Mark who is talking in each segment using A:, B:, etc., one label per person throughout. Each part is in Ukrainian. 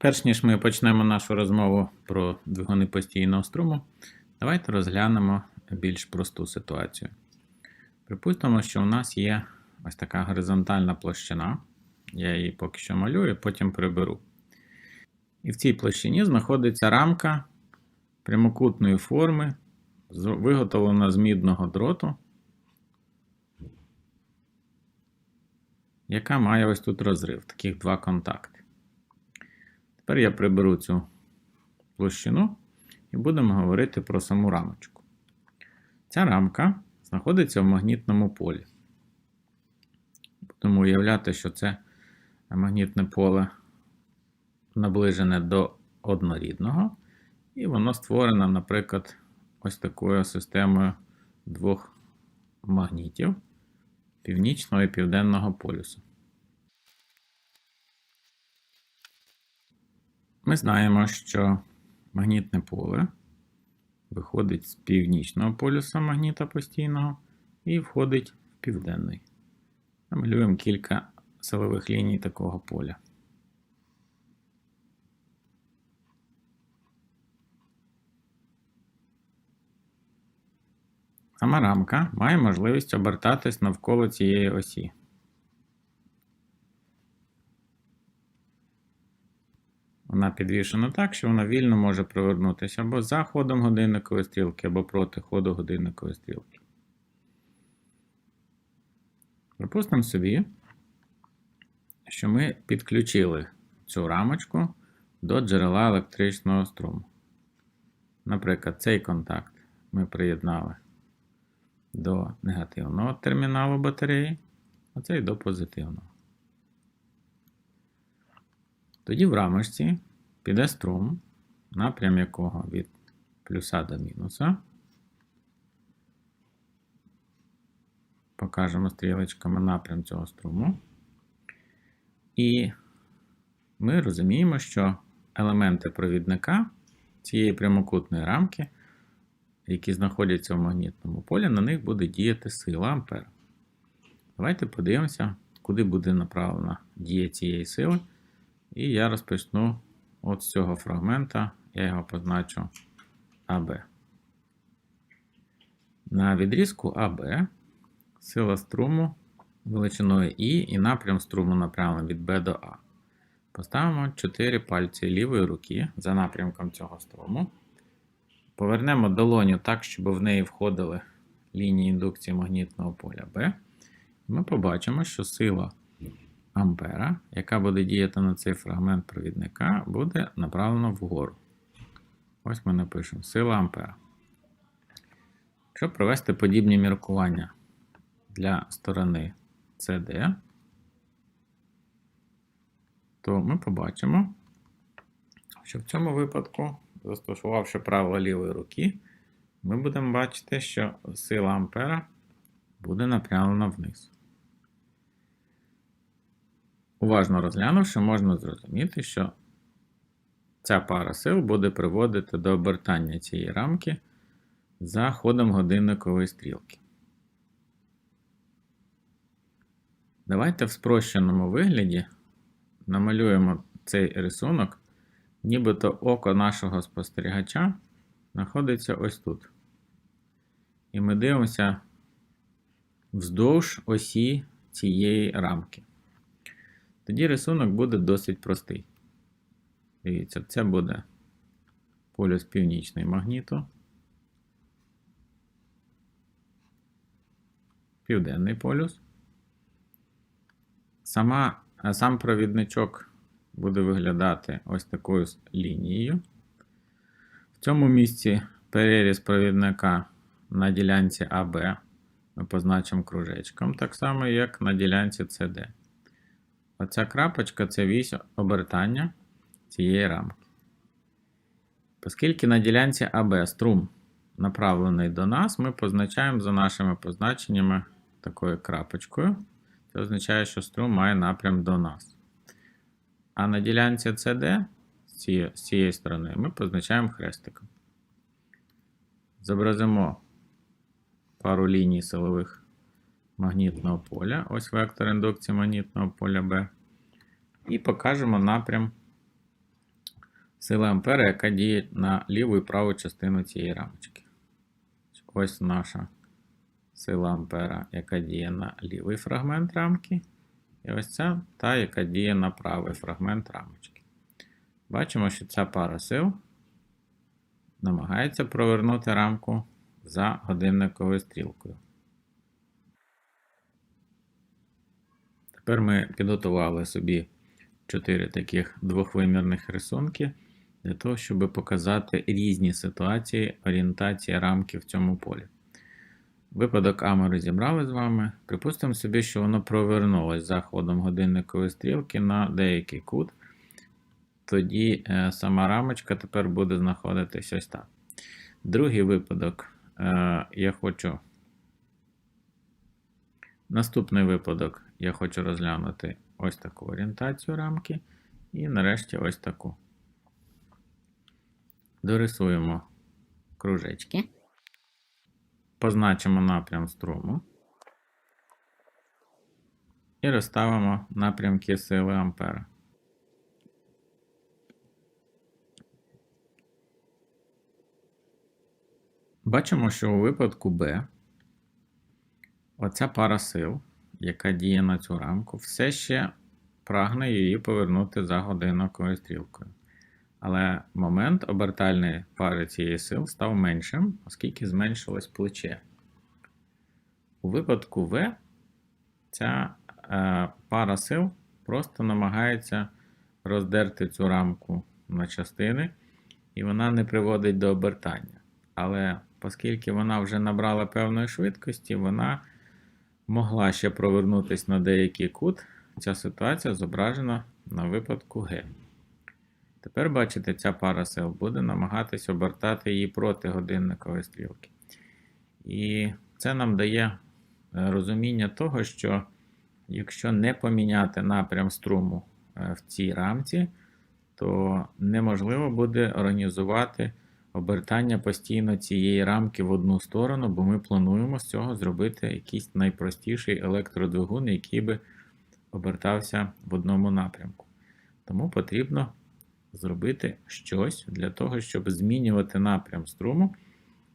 A: Перш ніж ми почнемо нашу розмову про двигуни постійного струму, давайте розглянемо більш просту ситуацію. Припустимо, що у нас є ось така горизонтальна площина. Я її поки що малюю, потім приберу. І в цій площині знаходиться рамка прямокутної форми, виготовлена з мідного дроту, яка має ось тут розрив, таких два контакти. Тепер я приберу цю площину і будемо говорити про саму рамочку. Ця рамка знаходиться в магнітному полі. Будемо уявляти, що це магнітне поле наближене до однорідного, і воно створено, наприклад, ось такою системою двох магнітів північного і південного полюсу. Ми знаємо, що магнітне поле виходить з північного полюса магніта постійного і входить в південний. Намалюємо кілька силових ліній такого поля. Сама рамка має можливість обертатись навколо цієї осі. Вона підвішена так, що вона вільно може провернутися або за ходом годинникової стрілки, або проти ходу годинникової стрілки. Припустимо собі, що ми підключили цю рамочку до джерела електричного струму. Наприклад, цей контакт ми приєднали до негативного терміналу батареї, а цей до позитивного. Тоді в рамочці піде струм, напрям якого від плюса до мінуса. Покажемо стрілочками напрям цього струму. І ми розуміємо, що елементи провідника цієї прямокутної рамки, які знаходяться в магнітному полі, на них буде діяти сила Ампер. Давайте подивимося, куди буде направлена дія цієї сили. І я розпочну от з цього фрагмента, я його позначу АБ. На відрізку АБ сила струму величиною І і напрям струму направлений від Б до А. Поставимо 4 пальці лівої руки за напрямком цього струму. Повернемо долоню так, щоб в неї входили лінії індукції магнітного поля Б. І ми побачимо, що сила ампера, яка буде діяти на цей фрагмент провідника, буде направлена вгору. Ось ми напишемо сила ампера. Щоб провести подібні міркування для сторони CD, то ми побачимо, що в цьому випадку, застосувавши правило лівої руки, ми будемо бачити, що сила ампера буде направлена вниз. Уважно розглянувши, можна зрозуміти, що ця пара сил буде приводити до обертання цієї рамки за ходом годинникової стрілки. Давайте в спрощеному вигляді намалюємо цей рисунок, нібито око нашого спостерігача знаходиться ось тут. І ми дивимося вздовж осі цієї рамки. Тоді рисунок буде досить простий. Дивіться, це буде полюс північний магніту. Південний полюс. Сама, сам провідничок буде виглядати ось такою лінією. В цьому місці переріз провідника на ділянці АБ ми позначимо кружечком, так само, як на ділянці CD. Оця крапочка це вісь обертання цієї рамки. Оскільки на ділянці АБ струм направлений до нас, ми позначаємо за нашими позначеннями такою крапочкою. Це означає, що струм має напрям до нас. А на ділянці CD з цієї, сторони ми позначаємо хрестиком. Зобразимо пару ліній силових магнітного поля. Ось вектор індукції магнітного поля B. І покажемо напрям сила ампера, яка діє на ліву і праву частину цієї рамочки. Ось наша сила ампера, яка діє на лівий фрагмент рамки. І ось ця та, яка діє на правий фрагмент рамочки. Бачимо, що ця пара сил намагається провернути рамку за годинниковою стрілкою. Тепер ми підготували собі чотири таких двохвимірних рисунки для того, щоб показати різні ситуації орієнтації рамки в цьому полі. Випадок А ми розібрали з вами. Припустимо собі, що воно провернулось за ходом годинникової стрілки на деякий кут. Тоді е, сама рамочка тепер буде знаходитись ось так. Другий випадок е, я хочу. Наступний випадок я хочу розглянути ось таку орієнтацію рамки. І нарешті ось таку. Дорисуємо кружечки. Позначимо напрям струму. І розставимо напрямки сили Ампера. Бачимо, що у випадку Б оця пара сил, яка діє на цю рамку, все ще прагне її повернути за годинниковою стрілкою. Але момент обертальної пари цієї сил став меншим, оскільки зменшилось плече. У випадку В ця е, пара сил просто намагається роздерти цю рамку на частини, і вона не приводить до обертання. Але оскільки вона вже набрала певної швидкості, вона могла ще провернутися на деякий кут. Ця ситуація зображена на випадку Г. Тепер, бачите, ця пара сил буде намагатись обертати її проти годинникової стрілки. І це нам дає е, розуміння того, що якщо не поміняти напрям струму е, в цій рамці, то неможливо буде організувати обертання постійно цієї рамки в одну сторону, бо ми плануємо з цього зробити якийсь найпростіший електродвигун, який би обертався в одному напрямку. Тому потрібно зробити щось для того, щоб змінювати напрям струму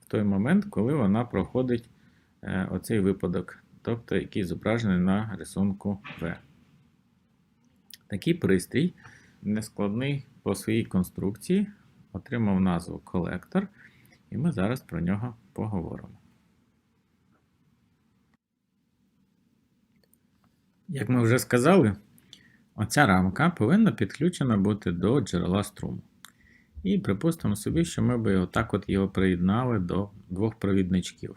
A: в той момент, коли вона проходить е, оцей випадок, тобто який зображений на рисунку В. Такий пристрій нескладний по своїй конструкції, отримав назву колектор, і ми зараз про нього поговоримо. Як ми вже сказали, оця рамка повинна підключена бути до джерела струму. І припустимо собі, що ми би отак от його приєднали до двох провідничків.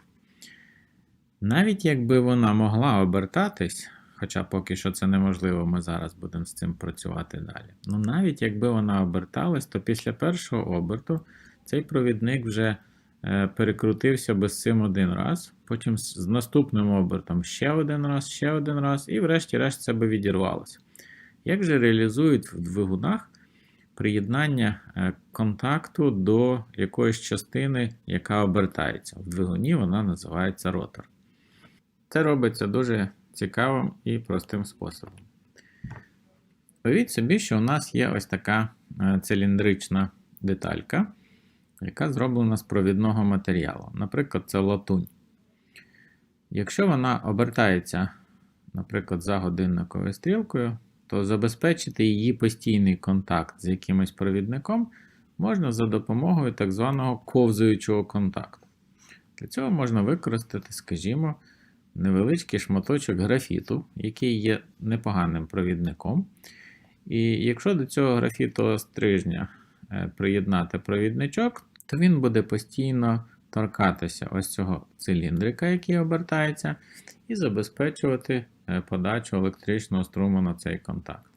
A: Навіть якби вона могла обертатись, хоча поки що це неможливо, ми зараз будемо з цим працювати далі. Ну навіть якби вона оберталась, то після першого оберту цей провідник вже е, перекрутився без цим один раз, потім з наступним обертом ще один раз, ще один раз, і врешті-решт це би відірвалося. Як же реалізують в двигунах приєднання е, контакту до якоїсь частини, яка обертається? В двигуні вона називається ротор. Це робиться дуже цікавим і простим способом. Уявіть собі, що у нас є ось така е, циліндрична деталька, яка зроблена з провідного матеріалу. Наприклад, це латунь. Якщо вона обертається, наприклад, за годинниковою стрілкою, то забезпечити її постійний контакт з якимось провідником можна за допомогою так званого ковзуючого контакту. Для цього можна використати, скажімо, невеличкий шматочок графіту, який є непоганим провідником. І якщо до цього графітового стрижня е, приєднати провідничок, то він буде постійно торкатися ось цього циліндрика, який обертається, і забезпечувати е, подачу електричного струму на цей контакт.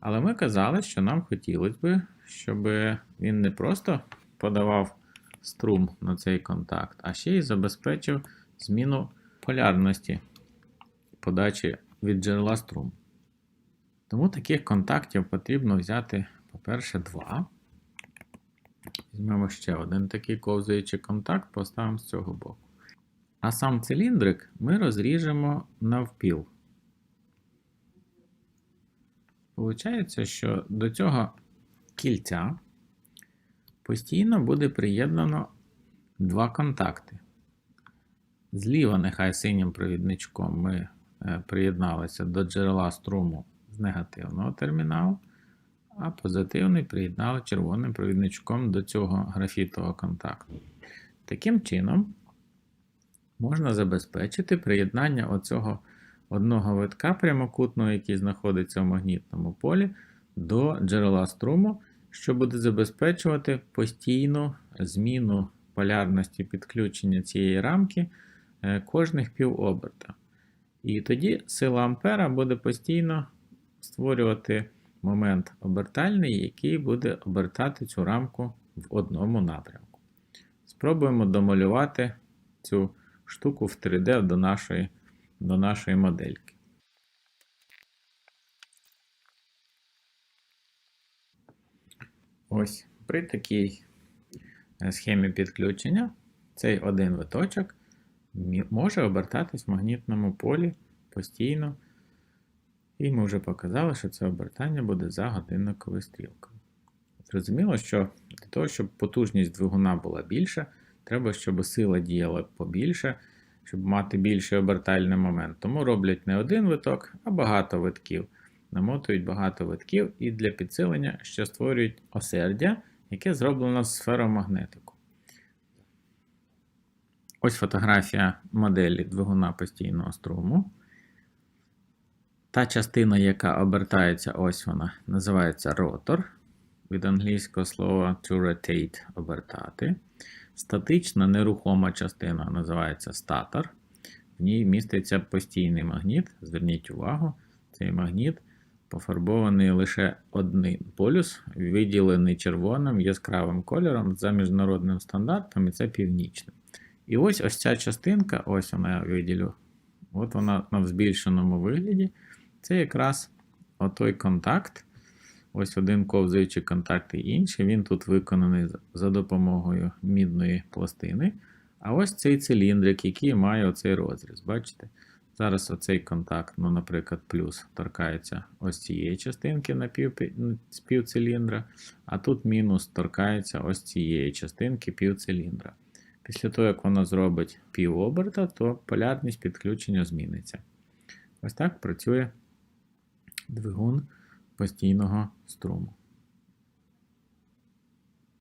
A: Але ми казали, що нам хотілося б, щоб він не просто подавав струм на цей контакт, а ще й забезпечив зміну полярності подачі від джерела струму. Тому таких контактів потрібно взяти, по-перше, два. Візьмемо ще один такий ковзаючий контакт, поставимо з цього боку. А сам циліндрик ми розріжемо навпіл. Получається, що до цього кільця, постійно буде приєднано два контакти. Зліва, нехай синім провідничком ми е, приєдналися до джерела струму з негативного терміналу, а позитивний приєднали червоним провідничком до цього графітового контакту. Таким чином, можна забезпечити приєднання оцього одного витка прямокутного, який знаходиться в магнітному полі, до джерела струму, що буде забезпечувати постійну зміну полярності підключення цієї рамки кожних півоберта. І тоді сила Ампера буде постійно створювати момент обертальний, який буде обертати цю рамку в одному напрямку. Спробуємо домалювати цю штуку в 3D до нашої, до нашої модельки. Ось при такій е, схемі підключення цей один виточок може обертатись в магнітному полі постійно. І ми вже показали, що це обертання буде за годинниковою стрілкою. Зрозуміло, що для того, щоб потужність двигуна була більша, треба, щоб сила діяла побільше, щоб мати більший обертальний момент. Тому роблять не один виток, а багато витків. Намотують багато витків і для підсилення ще створюють осердя, яке зроблено з сферомагнетику. Ось фотографія моделі двигуна постійного струму. Та частина, яка обертається, ось вона, називається ротор. Від англійського слова to rotate обертати. Статична нерухома частина називається статор. В ній міститься постійний магніт. Зверніть увагу, цей магніт пофарбований лише один полюс, виділений червоним яскравим кольором за міжнародним стандартом, і це північний. І ось ось ця частинка, ось вона я виділю, от вона на збільшеному вигляді. Це якраз отой контакт. Ось один ковзуючий контакт і інший. Він тут виконаний за допомогою мідної пластини. А ось цей циліндрик, який має оцей розріз. Бачите? Зараз оцей контакт, ну, наприклад, плюс торкається ось цієї частинки на пів, з півциліндра, а тут мінус торкається ось цієї частинки півциліндра. Після того, як воно зробить пів оберта, то полярність підключення зміниться. Ось так працює двигун постійного струму.